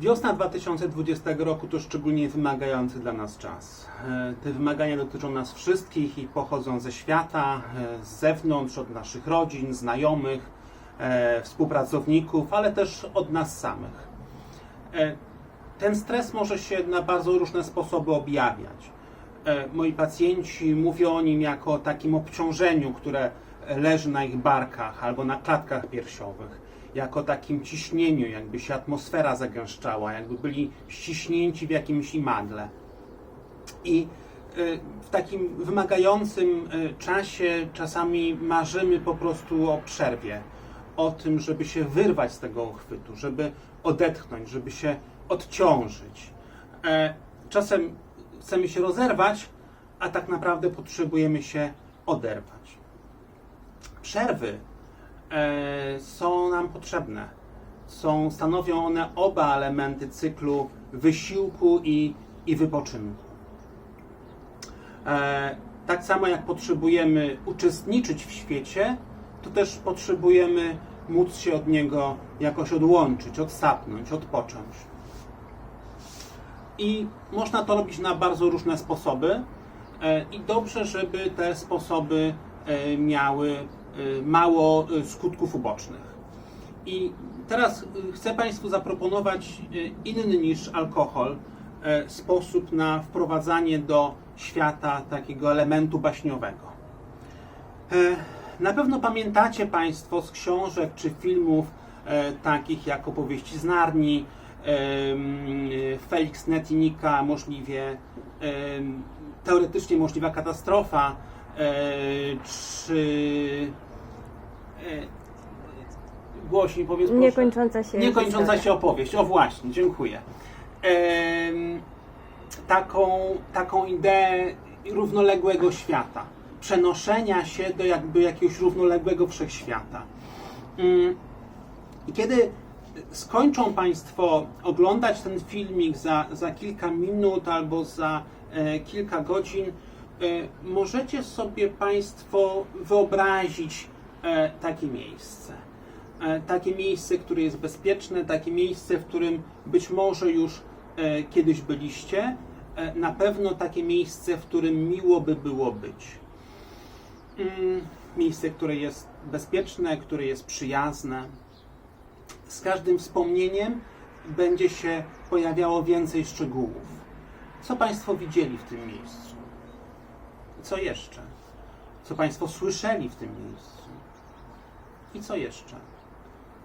Wiosna 2020 roku to szczególnie wymagający dla nas czas. E, Te wymagania dotyczą nas wszystkich i pochodzą ze świata, e, z zewnątrz, od naszych rodzin, znajomych, e, współpracowników, ale też od nas samych. Ten stres może się na bardzo różne sposoby objawiać. Moi pacjenci mówią o nim jako o takim obciążeniu, które leży na ich barkach albo na klatkach piersiowych, jako takim ciśnieniu, jakby się atmosfera zagęszczała, jakby byli ściśnięci w jakimś imadle. I y, w takim wymagającym y, czasie czasami marzymy po prostu o przerwie, o tym, żeby się wyrwać z tego uchwytu, żeby odetchnąć, żeby się odciążyć. E, Czasem chcemy się rozerwać, a tak naprawdę potrzebujemy się oderwać. Przerwy są nam potrzebne. Są, stanowią one oba elementy cyklu wysiłku i, i wypoczynku. E, tak samo jak potrzebujemy uczestniczyć w świecie, to też potrzebujemy móc się od niego jakoś odłączyć, odsapnąć, odpocząć. I można to robić na bardzo różne sposoby. E, I dobrze, żeby te sposoby e, miały e, mało e, skutków ubocznych. I teraz e, chcę Państwu zaproponować inny niż alkohol sposób na wprowadzanie do świata takiego elementu baśniowego. Na pewno pamiętacie Państwo z książek czy filmów takich jak opowieści z Narni, Felix Netinika, możliwie teoretycznie możliwa katastrofa, czy e, głośniej powiedz proszę. Niekończąca się Niekończąca historia. się opowieść. O właśnie, dziękuję. Taką, taką ideę równoległego świata. Przenoszenia się do jakby jakiegoś równoległego wszechświata. Mm, I kiedy skończą Państwo oglądać ten filmik za, za kilka minut albo za e, kilka godzin, e, możecie sobie Państwo wyobrazić e, takie miejsce. E, takie miejsce, które jest bezpieczne, takie miejsce, w którym być może już e, kiedyś byliście, e, na pewno takie miejsce, w którym miło by było być. Mm, Miejsce, które jest bezpieczne, które jest przyjazne. Z każdym wspomnieniem będzie się pojawiało więcej szczegółów. Co Państwo widzieli w tym miejscu? Co jeszcze? Co Państwo słyszeli w tym miejscu? I co jeszcze?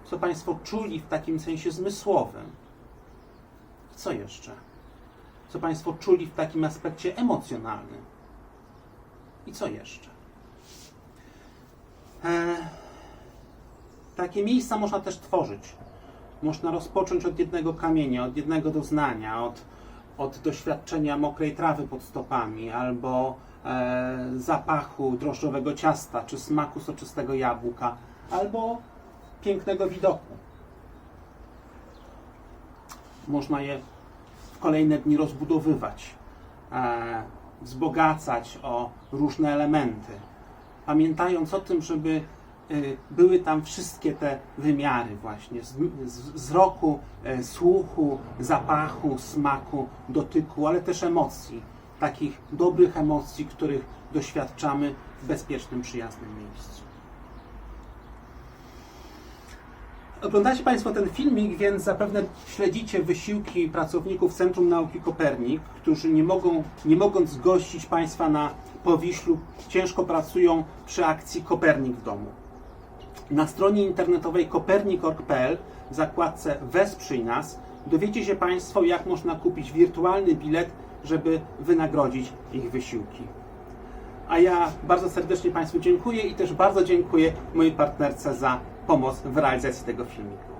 Co Państwo czuli w takim sensie zmysłowym? I co jeszcze? Co Państwo czuli w takim aspekcie emocjonalnym? I co jeszcze? E, takie miejsca można też tworzyć. Można rozpocząć od jednego kamienia, od jednego doznania, od, od doświadczenia mokrej trawy pod stopami, albo zapachu drożdżowego ciasta, czy smaku soczystego jabłka, albo pięknego widoku. Można je w kolejne dni rozbudowywać, e, wzbogacać o różne elementy, pamiętając o tym, żeby y, były tam wszystkie te wymiary właśnie wzroku, e, słuchu, zapachu, smaku, dotyku, ale też emocji, takich dobrych emocji, których doświadczamy w bezpiecznym, przyjaznym miejscu. Oglądacie Państwo ten filmik, więc zapewne śledzicie wysiłki pracowników Centrum Nauki Kopernik, którzy nie, mogą, nie mogąc gościć Państwa na Powiślu, ciężko pracują przy akcji Kopernik w domu. Na stronie internetowej kopernik.org.pl w zakładce Wesprzyj nas dowiecie się Państwo, jak można kupić wirtualny bilet, żeby wynagrodzić ich wysiłki. A ja bardzo serdecznie Państwu dziękuję i też bardzo dziękuję mojej partnerce za pomoc w realizacji tego filmiku.